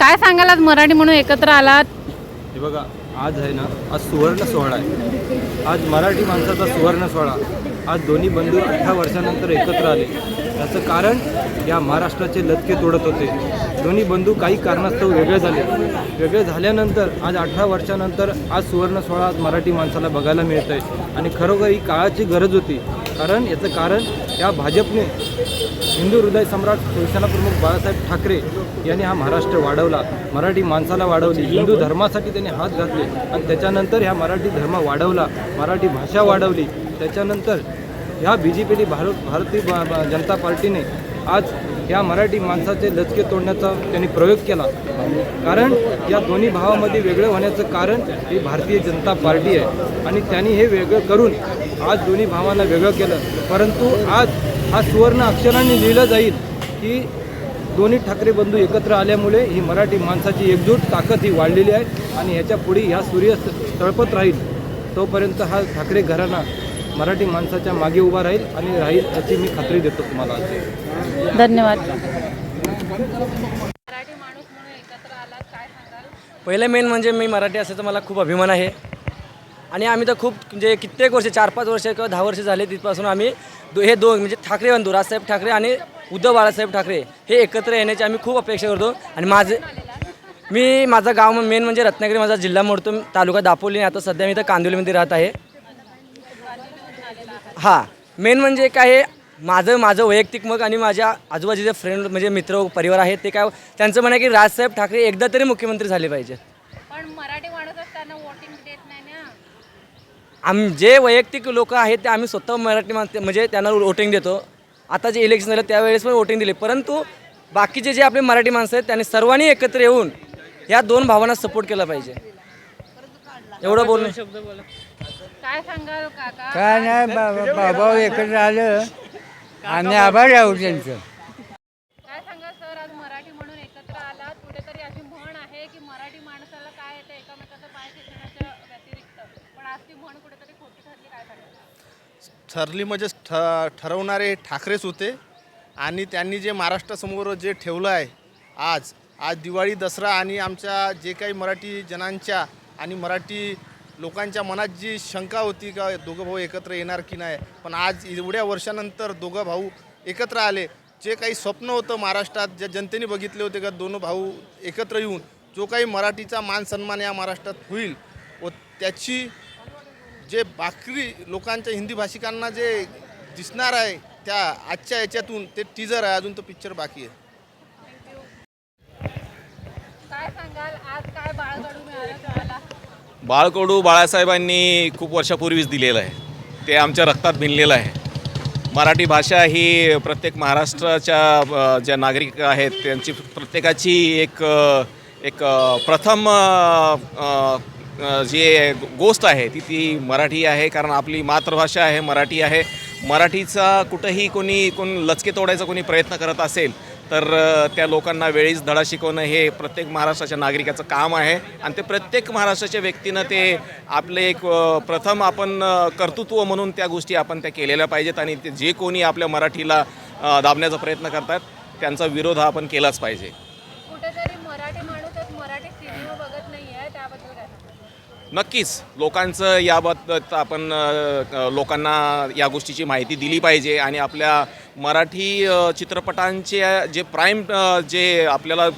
काय सांगाल आज मराठी म्हणून एकत्र आलात? हे बघा आज आहे ना आज सुवर्ण सोहळा आहे. आज मराठी माणसाचा सुवर्ण सोहळा. आज दोन्ही बंधू अठरा वर्षानंतर एकत्र आले. याचं कारण या महाराष्ट्राचे लटके तोडत होते. दोन्ही बंधू काही कारणास्तव वेगळे झाले. वेगळे झाल्यानंतर आज अठरा वर्षानंतर आज सुवर्ण सोहळा आज मराठी माणसाला बघायला मिळत आहे आणि खरोखर ही काळाची गरज होती. कारण याचं कारण या भाजपने हिंदू हृदय सम्राट शिवसेना प्रमुख बाळासाहेब ठाकरे यांनी हा महाराष्ट्र वाढवला. मराठी माणसाला वाढवली. हिंदू धर्मासाठी त्यांनी हात घातले आणि त्याच्यानंतर ह्या मराठी धर्म वाढवला. मराठी भाषा वाढवली. त्याच्यानंतर ह्या बी जे पीने भारत भारतीय जनता पार्टीने आज या मराठी माणसाचे लचके तोडण्याचा त्यांनी प्रयोग केला. कारण या दोन्ही भावामध्ये वेगळं होण्याचं कारण ही भारतीय जनता पार्टी आहे. आणि त्यांनी हे वेगळं करून आज दोन्ही भावांना वेगळं केलं. परंतु आज हा सुवर्ण अक्षरांनी लिहिलं जाईल की दोन्ही ठाकरे बंधू एकत्र आल्यामुळे ही मराठी माणसाची एकजूट ताकद ही वाढलेली आहे आणि ह्याच्या पुढे ह्या सूर्य तळपत राहील. तोपर्यंत हा ठाकरे घराणा मराठी माणसाच्या मागे उभा राहील आणि राहील याची मी खात्री देतो तुम्हाला. धन्यवाद. पहिलं मेन म्हणजे मी मराठी असल्याचा मला खूप अभिमान आहे. आणि आम्ही तर खूप म्हणजे कित्येक वर्ष चार पाच वर्ष किंवा दहा वर्ष झाले तिथपासून आम्ही दो हे दोन म्हणजे ठाकरे बंधू राजसाहेब ठाकरे आणि उद्धव बाळासाहेब ठाकरे हे एकत्र येण्याची आम्ही खूप अपेक्षा करतो. आणि माझे मी माझं गाव मेन म्हणजे रत्नागिरी माझा जिल्हा मोडतो तालुका दापोली आणि आता सध्या मी तर कांदिवलीमध्ये राहत आहे. हां मेन म्हणजे काय आहे माझं माझं वैयक्तिक मग आणि माझ्या आजूबाजूचे फ्रेंड म्हणजे मित्र परिवार आहेत ते काय त्यांचं म्हणणं आहे की राजसाहेब ठाकरे एकदा तरी मुख्यमंत्री झाले पाहिजे. पण मराठी माणूस असताना वोटिंग देत नाही ना. आम जे वैयक्तिक लोक आहेत ते आम्ही स्वतः मराठी माणसं म्हणजे त्यांना वोटिंग देतो. आता जे इलेक्शन झालं त्यावेळेस पण वोटिंग दिले. परंतु बाकीचे जे आपले मराठी माणसं आहेत त्यांनी सर्वांनी एकत्र येऊन या दोन भावांना सपोर्ट केला पाहिजे. एवढं बोलणं. काय सांगाल काका? काय नाही बाबा बाबा एकत्र आलं आम्ही आभार आहोत त्यांचं काय सांगाल सर आज मराठी म्हणून एकत्र आलात. कुठेतरी अशी म्हण आहे की मराठी माणसाला काय येतं एकामेकाचा पाय खेचण्याच्या व्यतिरिक्त? पण आज ती म्हण कुठेतरी खोटी ठरली काय सांगाल? ठरली म्हणजे ठ ठरवणारे ठाकरेच होते. आणि त्यांनी जे महाराष्ट्रासमोर जे ठेवलं आहे आज आज दिवाळी दसरा आणि आमच्या जे काही मराठी जनांच्या आणि मराठी लोकांच्या मनात जी शंका होती का दोघं भाऊ एकत्र येणार की नाही पण आज एवढ्या वर्षानंतर दोघं भाऊ एकत्र आले जे काही स्वप्न होतं महाराष्ट्रात ज्या जनतेने बघितले होते का दोन भाऊ एकत्र येऊन जो काही मराठीचा मान सन्मान या महाराष्ट्रात होईल व त्याची जे बाकरी लोकांच्या हिंदी भाषिकांना जे दिसणार आहे त्या आजच्या याच्यातून ते टीजर आहे. अजून तो पिक्चर बाकी आहे. काय सांगाल? आज काय बाळगडू मिळालं बाळकडू बाळासाहेबांनी खूप वर्षापूर्वीच दिलेलं आहे. ते आमच्या रक्तात भिनलेलं आहे. मराठी भाषा ही प्रत्येक महाराष्ट्राच्या ज्या नागरिक आहेत त्यांची प्रत्येकाची एक एक प्रथम जी गोष्ट आहे ती ती मराठी आहे कारण आपली मातृभाषा आहे मराठी आहे. मराठीचा कुठंही कोणी कोण लचके तोडायचा कोणी प्रयत्न करत असेल तर त्या लोकांना वेळीच धडा शिकवणं हे प्रत्येक महाराष्ट्राच्या नागरिकाचं काम आहे. आणि ते प्रत्येक महाराष्ट्राच्या व्यक्तीनं ते आपले एक प्रथम आपण कर्तृत्व म्हणून त्या गोष्टी आपण त्या केलेल्या पाहिजेत आणि ते जे कोणी आपल्या मराठीला दाबण्याचा प्रयत्न करतात त्यांचा विरोध हा आपण केलाच पाहिजे. कुठेतरी मराठी मराठी सिनेमा बघत त्याबद्दल काय नक्कीच. लोकांचं याबाबत आपण लोकांना या गोष्टीची माहिती दिली पाहिजे आणि आपल्या मराठी चित्रपटांचे जे प्राईम जे आपल्याला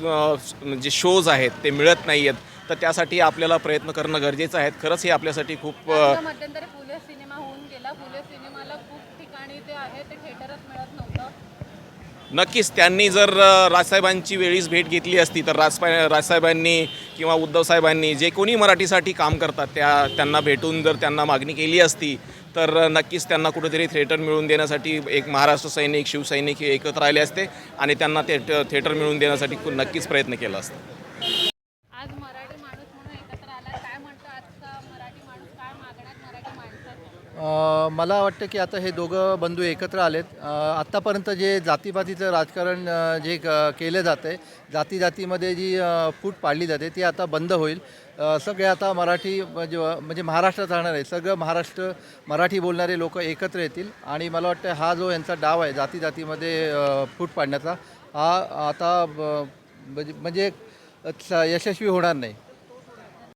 जे शोज आहेत ते मिळत नाही आहेत तर त्यासाठी आपल्याला प्रयत्न करणं गरजेचं आहे. खरंच हे आपल्यासाठी खूप अ, आता मध्यंतरी फुले सिनेमा होऊन गेला. फुले सिनेमाला खूप ठिकाणी ते आहे ते थिएटरच मिळत नव्हतं. नक्कीच. त्यांनी जर राजसाहेबांची वेळीच भेट घेतली असती तर राजपा राजसाहेबांनी किंवा उद्धवसाहेबांनी जे कोणी मराठीसाठी काम करतात त्या त्यांना भेटून जर त्यांना मागणी केली असती तर नक्कीच त्यांना कुठेतरी थिएटर मिळवून देण्यासाठी एक महाराष्ट्र सैनिक शिवसैनिक हे एकत्र आले असते आणि त्यांना ते थिएटर मिळवून देण्यासाठी नक्कीच प्रयत्न केला असता. आज मराठी माणूस म्हणून एकत्र आला काय म्हणतो आजचा मराठी माणूस? काय मागण्यात मराठी मला वाटतं की आता हे दोघं बंधू एकत्र आलेत. आत्तापर्यंत जे जातीपातीचं राजकारण जे क- केलं जातं आहे जाती जातीमध्ये जी फूट पाडली जाते ती आता बंद होईल. सगळे आता मराठी म्हणजे म्हणजे महाराष्ट्रात राहणार आहे सगळं महाराष्ट्र मराठी बोलणारे लोक एकत्र येतील. आणि मला वाटतं हा जो यांचा डाव आहे जाती जातीमध्ये फूट पाडण्याचा हा आता ब- म्हणजे म्हणजे यशस्वी होणार नाही.